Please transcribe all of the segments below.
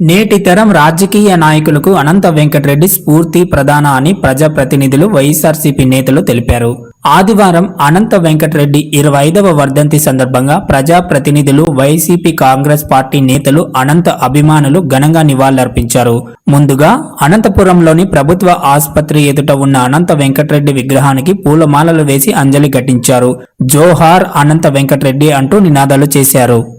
నేటి తరం రాజకీయ నాయకులకు అనంత వెంకటరెడ్డి స్ఫూర్తి ప్రధాన అని ప్రజాప్రతినిధులు వైఎస్ఆర్సీపీ నేతలు తెలిపారు. ఆదివారం అనంత వెంకటరెడ్డి ఇరవై ఐదవ వర్ధంతి సందర్భంగా ప్రజాప్రతినిధులు వైసీపీ కాంగ్రెస్ పార్టీ నేతలు అనంత అభిమానులు ఘనంగా నివాళులర్పించారు. ముందుగా అనంతపురంలోని ప్రభుత్వ ఆసుపత్రి ఎదుట ఉన్న అనంత వెంకటరెడ్డి విగ్రహానికి పూలమాలలు వేసి అంజలి ఘటించారు. జోహార్ అనంత వెంకటరెడ్డి అంటూ నినాదాలు చేశారు.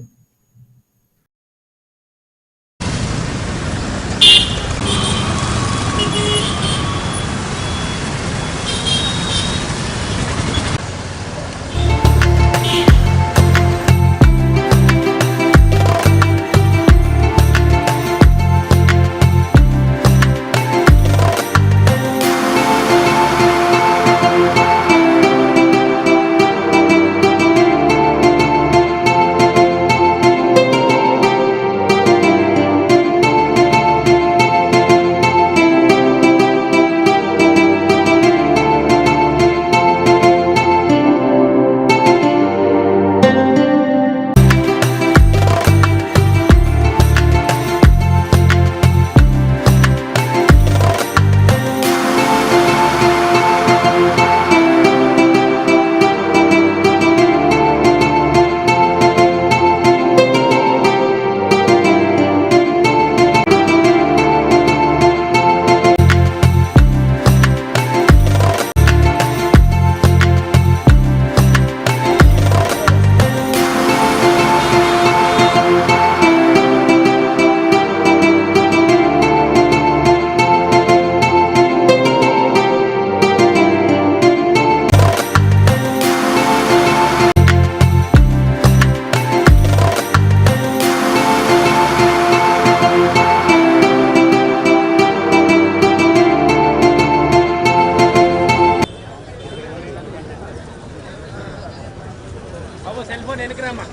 సెల్ ఫోన్ వెనక్కి రమ్మా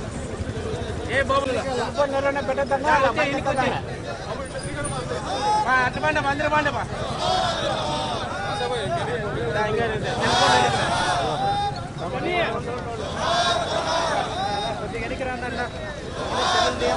ఏ బాబు సెల్ ఫోన్ ఎవరైనా పెట్టద్దన్నా వెనక్కి వచ్చి అట్లా పండ అందరూ పండ బా కొద్దిగా వెనక్కి రాండి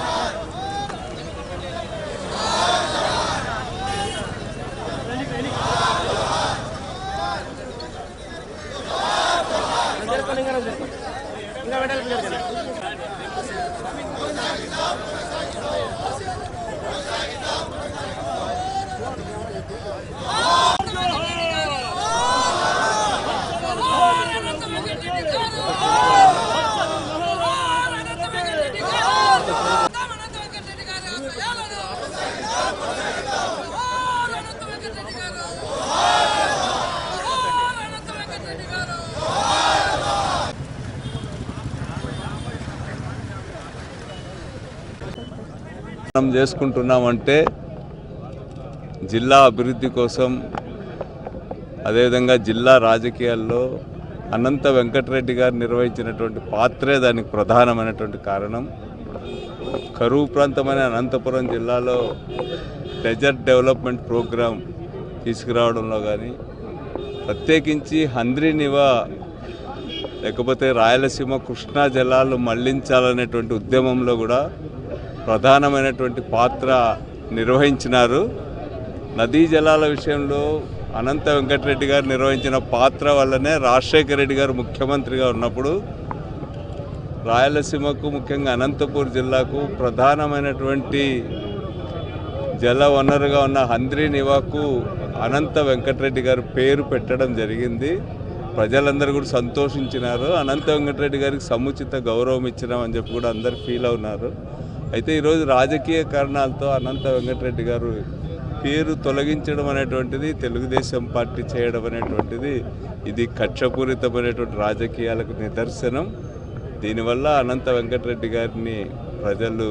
మనం చేసుకుంటున్నామంటే జిల్లా అభివృద్ధి కోసం అదేవిధంగా జిల్లా రాజకీయాల్లో అనంత వెంకటరెడ్డి గారు నిర్వహించినటువంటి పాత్రే దానికి ప్రధానమైనటువంటి కారణం. కరువు ప్రాంతమైన అనంతపురం జిల్లాలో డెజర్ట్ డెవలప్మెంట్ ప్రోగ్రాం తీసుకురావడంలో కానీ ప్రత్యేకించి హంద్రి నివా లేకపోతే రాయలసీమ కృష్ణా జలాలు మళ్ళించాలనేటువంటి ఉద్యమంలో కూడా ప్రధానమైనటువంటి పాత్ర నిర్వహించినారు. నదీ జలాల విషయంలో అనంత వెంకటరెడ్డి గారు నిర్వహించిన పాత్ర వల్లనే రాజశేఖర రెడ్డి గారు ముఖ్యమంత్రిగా ఉన్నప్పుడు రాయలసీమకు ముఖ్యంగా అనంతపూర్ జిల్లాకు ప్రధానమైనటువంటి జల వనరుగా ఉన్న హంద్రీ నివాకు అనంత వెంకటరెడ్డి గారు పేరు పెట్టడం జరిగింది. ప్రజలందరూ కూడా సంతోషించినారు. అనంత వెంకటరెడ్డి గారికి సముచిత గౌరవం ఇచ్చినామని చెప్పి కూడా అందరు ఫీల్ అవున్నారు. అయితే ఈరోజు రాజకీయ కారణాలతో అనంత వెంకటరెడ్డి గారు పేరు తొలగించడం అనేటువంటిది తెలుగుదేశం పార్టీ చేయడం అనేటువంటిది ఇది కక్షపూరితమైనటువంటి రాజకీయాలకు నిదర్శనం. దీనివల్ల అనంత వెంకటరెడ్డి గారిని ప్రజలు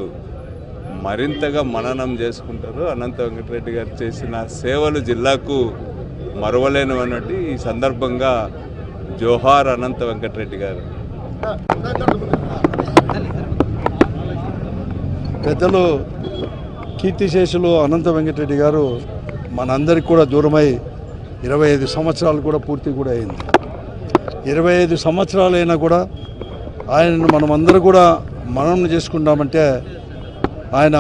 మరింతగా మననం చేసుకుంటారు. అనంత వెంకటరెడ్డి గారు చేసిన సేవలు జిల్లాకు మరవలేనివన్నట్టు ఈ సందర్భంగా జోహార్ అనంత వెంకటరెడ్డి గారు. పెద్దలు కీర్తిశేషులు అనంత వెంకటరెడ్డి గారు మనందరికి కూడా దూరమై ఇరవై ఐదు సంవత్సరాలు కూడా పూర్తి కూడా అయింది. ఇరవై ఐదు సంవత్సరాలైనా కూడా ఆయనను మనమందరూ కూడా మనం చేసుకుంటామంటే ఆయన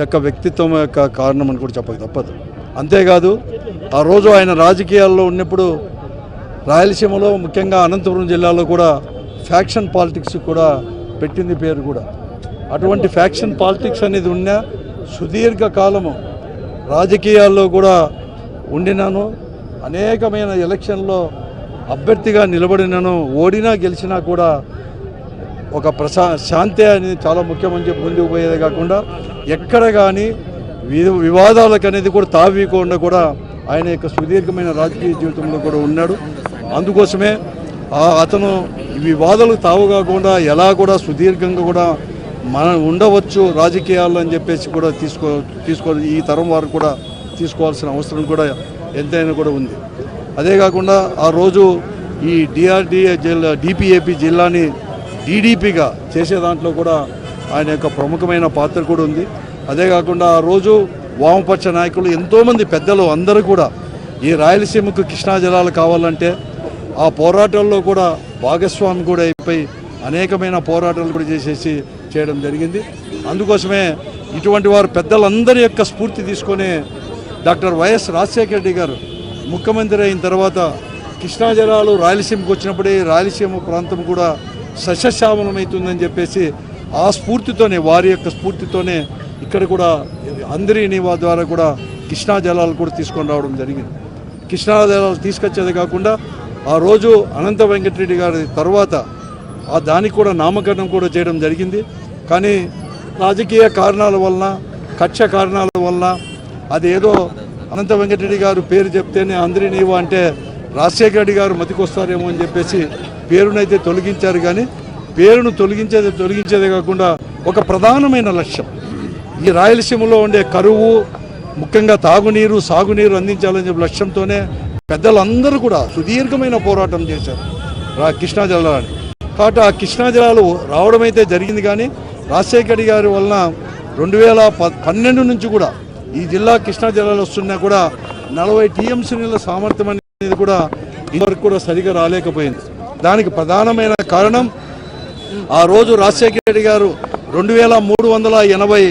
యొక్క వ్యక్తిత్వం యొక్క కారణం అని కూడా చెప్పక తప్పదు. అంతేకాదు ఆ రోజు ఆయన రాజకీయాల్లో ఉన్నప్పుడు రాయలసీమలో ముఖ్యంగా అనంతపురం జిల్లాలో కూడా ఫ్యాక్షన్ పాలిటిక్స్ కూడా పెట్టింది పేరు కూడా. అటువంటి ఫ్యాక్షన్ పాలిటిక్స్ అనేది ఉన్న సుదీర్ఘ కాలము రాజకీయాల్లో కూడా ఉండినాను. అనేకమైన ఎలక్షన్లో అభ్యర్థిగా నిలబడినాను. ఓడినా గెలిచినా కూడా ఒక ప్రశా శాంతి అనేది చాలా ముఖ్యమని చెప్పి ముందుకు పోయేది కాకుండా ఎక్కడ కానీ వి- వివాదాలకు అనేది కూడా తావీకుండా కూడా ఆయన యొక్క సుదీర్ఘమైన రాజకీయ జీవితంలో కూడా ఉన్నాడు. అందుకోసమే ఆ అతను ఈ తావు కాకుండా ఎలా కూడా సుదీర్ఘంగా కూడా మనం ఉండవచ్చు రాజకీయాల్లో అని చెప్పేసి కూడా తీసుకో తీసుకో ఈ తరం వారు కూడా తీసుకోవాల్సిన అవసరం కూడా ఎంతైనా కూడా ఉంది. అదే కాకుండా ఆ రోజు ఈ డిఆర్డిఏ జిల్లా డిపిఏపి జిల్లాని డీడీపీగా చేసే దాంట్లో కూడా ఆయన యొక్క ప్రముఖమైన పాత్ర కూడా ఉంది. అదే కాకుండా ఆ రోజు వామపక్ష నాయకులు ఎంతోమంది పెద్దలు అందరూ కూడా ఈ రాయలసీమకు కృష్ణా జలాలు కావాలంటే ఆ పోరాటాల్లో కూడా భాగస్వామి కూడా అయిపోయి అనేకమైన పోరాటాలు కూడా చేసేసి చేయడం జరిగింది. అందుకోసమే ఇటువంటి వారు పెద్దలందరి యొక్క స్ఫూర్తి తీసుకొని డాక్టర్ వైఎస్ రాజశేఖర రెడ్డి గారు ముఖ్యమంత్రి అయిన తర్వాత కృష్ణా జలాలు రాయలసీమకు వచ్చినప్పుడే రాయలసీమ ప్రాంతం కూడా సస్యశ్యామలమవుతుందని చెప్పేసి ఆ స్ఫూర్తితోనే వారి యొక్క స్ఫూర్తితోనే ఇక్కడ కూడా అందరి నివా ద్వారా కూడా కృష్ణా జలాలు కూడా తీసుకొని రావడం జరిగింది. కృష్ణా జలాలు తీసుకొచ్చేది కాకుండా ఆ రోజు అనంత వెంకటరెడ్డి గారి తర్వాత దానికి కూడా నామకరణం కూడా చేయడం జరిగింది. కానీ రాజకీయ కారణాల వలన కక్ష కారణాల వలన అదేదో అనంత వెంకటరెడ్డి గారు పేరు చెప్తేనే అందరినీవు అంటే రాజశేఖర రెడ్డి గారు మతికొస్తారేమో అని చెప్పేసి పేరునైతే తొలగించారు. కానీ పేరును తొలగించేది తొలగించేదే కాకుండా ఒక ప్రధానమైన లక్ష్యం. ఈ రాయలసీమలో ఉండే కరువు ముఖ్యంగా తాగునీరు సాగునీరు అందించాలని చెప్పి లక్ష్యంతోనే పెద్దలందరూ కూడా సుదీర్ఘమైన పోరాటం చేశారు. రా కృష్ణా జలాలని పాటు ఆ కృష్ణా జలాలు రావడం అయితే జరిగింది కానీ రాజశేఖర్ గారి వలన రెండు వేల ప పన్నెండు నుంచి కూడా ఈ జిల్లా కృష్ణా జలాలు వస్తున్నా కూడా నలభై టీఎంసీ నీళ్ళ సామర్థ్యం అనేది కూడా ఇంతవరకు కూడా సరిగా రాలేకపోయింది. దానికి ప్రధానమైన కారణం ఆ రోజు రాజశేఖర రెడ్డి గారు రెండు వేల మూడు వందల ఎనభై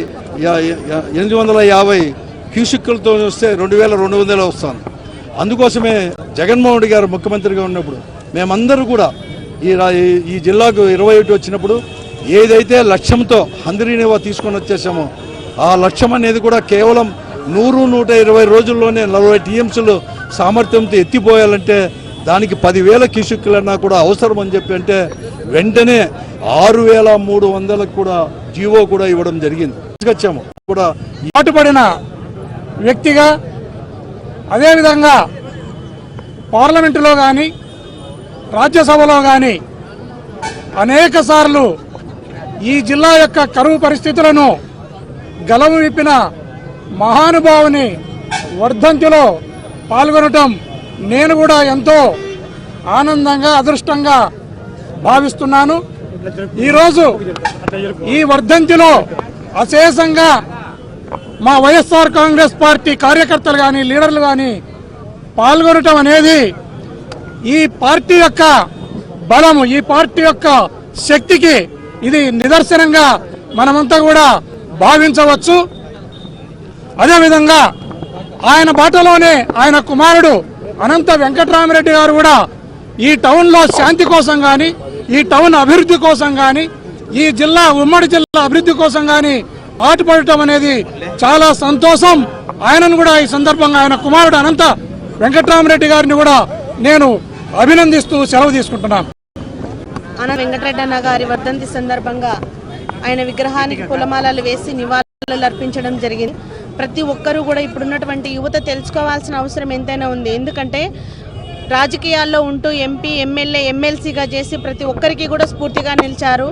ఎనిమిది వందల యాభై క్యూసిక్కులతో వస్తే రెండు వేల రెండు వందల వస్తాను. అందుకోసమే జగన్మోహన్ రెడ్డి గారు ముఖ్యమంత్రిగా ఉన్నప్పుడు మేమందరూ కూడా ఈ ఈ- జిల్లాకు ఇరవై ఒకటి వచ్చినప్పుడు ఏదైతే లక్ష్యంతో హంద్రీనివా తీసుకొని వచ్చేసామో ఆ లక్ష్యం అనేది కూడా కేవలం నూరు నూట ఇరవై రోజుల్లోనే నలభై టీఎంసీలు సామర్థ్యంతో ఎత్తిపోయాలంటే దానికి పదివేల కిసుక్కులన్నా కూడా అవసరం అని చెప్పి అంటే వెంటనే ఆరు వేల మూడు వందలకు కూడా జీవో కూడా ఇవ్వడం జరిగింది. తీసుకొచ్చాము. కూడా పాటుపడిన వ్యక్తిగా అదేవిధంగా పార్లమెంటులో కానీ రాజ్యసభలో కానీ అనేక సార్లు ఈ జిల్లా యొక్క కరువు పరిస్థితులను గలవు విప్పిన మహానుభావుని వర్ధంతిలో పాల్గొనటం నేను కూడా ఎంతో ఆనందంగా అదృష్టంగా భావిస్తున్నాను. ఈరోజు ఈ వర్ధంతిలో అశేషంగా మా వైఎస్ఆర్ కాంగ్రెస్ పార్టీ కార్యకర్తలు కానీ లీడర్లు కానీ పాల్గొనటం అనేది ఈ పార్టీ యొక్క బలము ఈ పార్టీ యొక్క శక్తికి ఇది నిదర్శనంగా మనమంతా కూడా భావించవచ్చు. అదేవిధంగా ఆయన బాటలోనే ఆయన కుమారుడు అనంత వెంకటరామరెడ్డి గారు కూడా ఈ టౌన్లో శాంతి కోసం కానీ ఈ టౌన్ అభివృద్ధి కోసం కానీ ఈ జిల్లా ఉమ్మడి జిల్లా అభివృద్ధి కోసం కానీ పాటుపడటం అనేది చాలా సంతోషం. ఆయనను కూడా ఈ సందర్భంగా ఆయన కుమారుడు అనంత వెంకటరామరెడ్డి గారిని కూడా నేను అభినందిస్తూ సెలవు తీసుకుంటున్నాం. అన వెంకటరెడ్డి అన్న గారి వర్ధంతి సందర్భంగా ఆయన విగ్రహానికి పులమాలలు వేసి నివాళులు అర్పించడం జరిగింది. ప్రతి ఒక్కరూ కూడా ఇప్పుడున్నటువంటి యువత తెలుసుకోవాల్సిన అవసరం ఎంతైనా ఉంది. ఎందుకంటే రాజకీయాల్లో ఉంటూ ఎంపీ ఎమ్మెల్యే ఎమ్మెల్సీగా చేసి ప్రతి ఒక్కరికి కూడా స్ఫూర్తిగా నిలిచారు.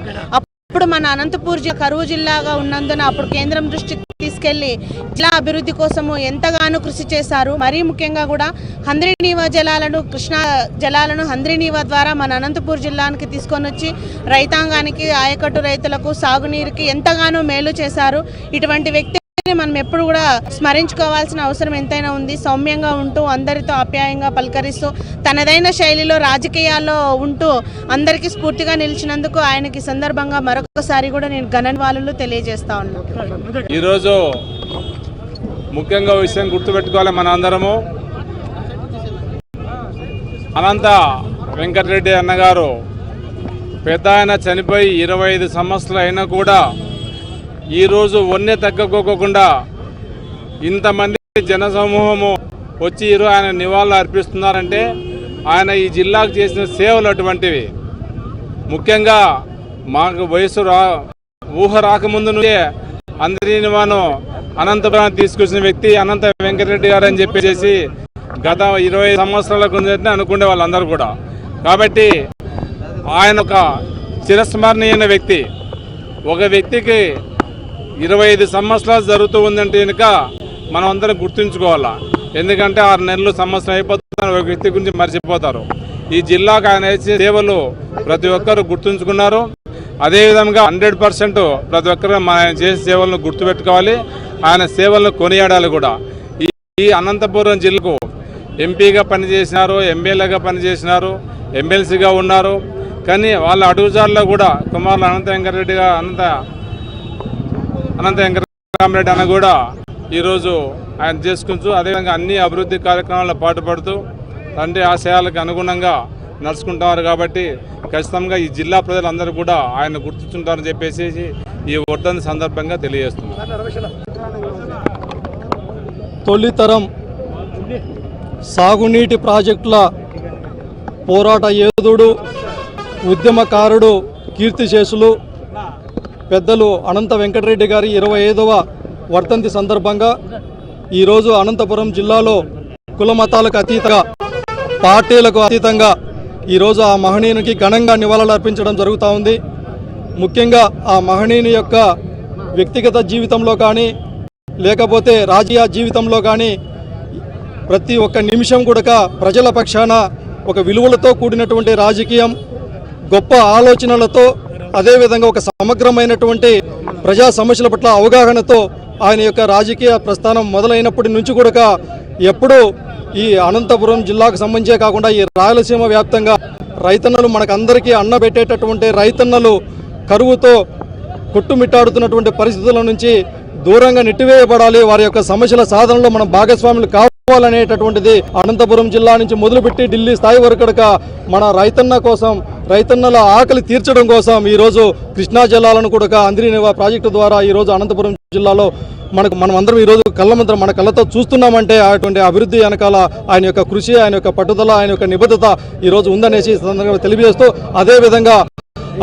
ఇప్పుడు మన అనంతపూర్ జిల్లా కరువు జిల్లాగా ఉన్నందున అప్పుడు కేంద్రం దృష్టికి తీసుకెళ్ళి జిల్లా అభివృద్ధి కోసము ఎంతగానో కృషి చేశారు. మరీ ముఖ్యంగా కూడా హంద్రీనీవా జలాలను కృష్ణా జలాలను హంద్రీనీవా ద్వారా మన అనంతపూర్ జిల్లానికి తీసుకొని వచ్చి రైతాంగానికి ఆయకట్టు రైతులకు సాగునీరుకి ఎంతగానో మేలు చేశారు. ఇటువంటి వ్యక్తి మనం ఎప్పుడు కూడా స్మరించుకోవాల్సిన అవసరం ఎంతైనా ఉంది. సౌమ్యంగా ఉంటూ అందరితో ఆప్యాయంగా పలకరిస్తూ తనదైన శైలిలో రాజకీయాల్లో ఉంటూ అందరికీ స్ఫూర్తిగా నిలిచినందుకు ఆయనకి సందర్భంగా మరొకసారి కూడా నేను ఘనవాళులు తెలియజేస్తా ఉన్నాను ఈరోజు ముఖ్యంగా విషయం గుర్తుపెట్టుకోవాలి మన అందరము అనంత వెంకటరెడ్డి అన్నగారు పెద్ద ఆయన చనిపోయి ఇరవై ఐదు సంవత్సరాలు అయినా కూడా ఈరోజు వన్నె తగ్గకోకుండా ఇంతమంది జనసమూహము వచ్చి ఈరోజు ఆయన నివాళులు అర్పిస్తున్నారంటే ఆయన ఈ జిల్లాకు చేసిన సేవలు అటువంటివి. ముఖ్యంగా మాకు వయసు రా ఊహ రాకముందు నుంచే అందరిని మనం అనంతపురం తీసుకొచ్చిన వ్యక్తి అనంత వెంకటరెడ్డి గారు అని చెప్పేసి గత ఇరవై సంవత్సరాల కిందట అనుకునే వాళ్ళందరూ కూడా. కాబట్టి ఆయన ఒక చిరస్మరణీయమైన వ్యక్తి. ఒక వ్యక్తికి ఇరవై ఐదు సంవత్సరాలు జరుగుతూ ఉందంటే కనుక మనం అందరం గుర్తుంచుకోవాలా. ఎందుకంటే ఆరు నెలలు సంవత్సరం అయిపోతున్నారు ఒక వ్యక్తి గురించి మర్చిపోతారు. ఈ జిల్లాకు ఆయన చేసే సేవలు ప్రతి ఒక్కరు గుర్తుంచుకున్నారు. అదేవిధంగా హండ్రెడ్ పర్సెంట్ ప్రతి ఒక్కరు మన ఆయన చేసే సేవలను గుర్తుపెట్టుకోవాలి. ఆయన సేవలను కొనియాడాలి కూడా. ఈ- ఈ అనంతపురం జిల్లాకు ఎంపీగా పనిచేసినారు ఎమ్మెల్యేగా పనిచేసినారు ఎమ్మెల్సీగా ఉన్నారు. కానీ వాళ్ళ అడుగుజాల్లో కూడా కుమారులు అనంత వెంకటరెడ్డిగా అనంత అనంత వెంకటరామరెడ్డి అన్న కూడా ఈరోజు ఆయన చేసుకుంటూ అదేవిధంగా అన్ని అభివృద్ధి కార్యక్రమాల్లో పాటుపడుతూ తండ్రి ఆశయాలకు అనుగుణంగా నడుచుకుంటున్నారు కాబట్టి ఖచ్చితంగా ఈ జిల్లా ప్రజలందరూ కూడా ఆయన గుర్తుంచుంటారని చెప్పేసి ఈ వర్ధన్ సందర్భంగా తెలియజేస్తున్నారు తొలితరం సాగునీటి ప్రాజెక్టుల పోరాట యోధుడు ఉద్యమకారుడు కీర్తిశేషులు పెద్దలు అనంత వెంకటరెడ్డి గారి ఇరవై ఐదవ వర్ధంతి సందర్భంగా ఈరోజు అనంతపురం జిల్లాలో కుల మతాలకు అతీతంగా పార్టీలకు అతీతంగా ఈరోజు ఆ మహనీయునికి ఘనంగా నివాళులు అర్పించడం జరుగుతూ ఉంది. ముఖ్యంగా ఆ మహనీయుని యొక్క వ్యక్తిగత జీవితంలో కానీ లేకపోతే రాజకీయ జీవితంలో కానీ ప్రతి ఒక్క నిమిషం కూడా ప్రజల పక్షాన ఒక విలువలతో కూడినటువంటి రాజకీయం గొప్ప ఆలోచనలతో అదేవిధంగా ఒక సమగ్రమైనటువంటి ప్రజా సమస్యల పట్ల అవగాహనతో ఆయన యొక్క రాజకీయ ప్రస్థానం మొదలైనప్పటి నుంచి కూడా ఎప్పుడూ ఈ అనంతపురం జిల్లాకు సంబంధించే కాకుండా ఈ రాయలసీమ వ్యాప్తంగా రైతన్నలు మనకందరికీ అన్నబెట్టేటటువంటి రైతన్నలు కరువుతో కొట్టుమిట్టాడుతున్నటువంటి పరిస్థితుల నుంచి దూరంగా నెట్టివేయబడాలి. వారి యొక్క సమస్యల సాధనలో మనం భాగస్వాములు కావాలనేటటువంటిది అనంతపురం జిల్లా నుంచి మొదలుపెట్టి ఢిల్లీ స్థాయి వరకు మన రైతన్న కోసం రైతన్నల ఆకలి తీర్చడం కోసం ఈరోజు కృష్ణా జలాలను కూడా అందిరినివా ప్రాజెక్టు ద్వారా ఈరోజు అనంతపురం జిల్లాలో మనకు మనం అందరం ఈరోజు కళ్ళ ముందర మన కళ్ళతో చూస్తున్నామంటే అటువంటి అభివృద్ధి వెనకాల ఆయన యొక్క కృషి ఆయన యొక్క పట్టుదల ఆయన యొక్క నిబద్ధత ఈరోజు ఉందనేసి సందర్భంగా తెలియజేస్తూ అదేవిధంగా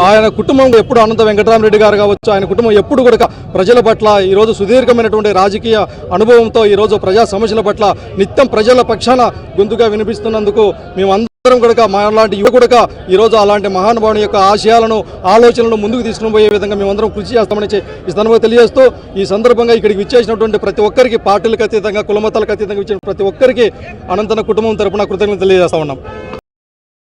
ఆయన కుటుంబం ఎప్పుడు అనంత వెంకటరామరెడ్డి గారు కావచ్చు ఆయన కుటుంబం ఎప్పుడు కూడా ప్రజల పట్ల ఈరోజు సుదీర్ఘమైనటువంటి రాజకీయ అనుభవంతో ఈరోజు ప్రజా సమస్యల పట్ల నిత్యం ప్రజల పక్షాన గొంతుగా వినిపిస్తున్నందుకు మేము కూడా మాలాంటి యువ కూడా ఈరోజు అలాంటి మహానుభావుని యొక్క ఆశయాలను ఆలోచనలను ముందుకు తీసుకుని పోయే విధంగా మేమందరం కృషి చేస్తామని ఈ సందర్భంగా తెలియజేస్తూ ఈ సందర్భంగా ఇక్కడికి విచ్చేసినటువంటి ప్రతి ఒక్కరికి పార్టీలకు అతీతంగా కులమతాలకు అతీతంగా ఇచ్చిన ప్రతి ఒక్కరికి అనంతన కుటుంబం తరపున కృతజ్ఞతలు తెలియజేస్తా ఉన్నాం.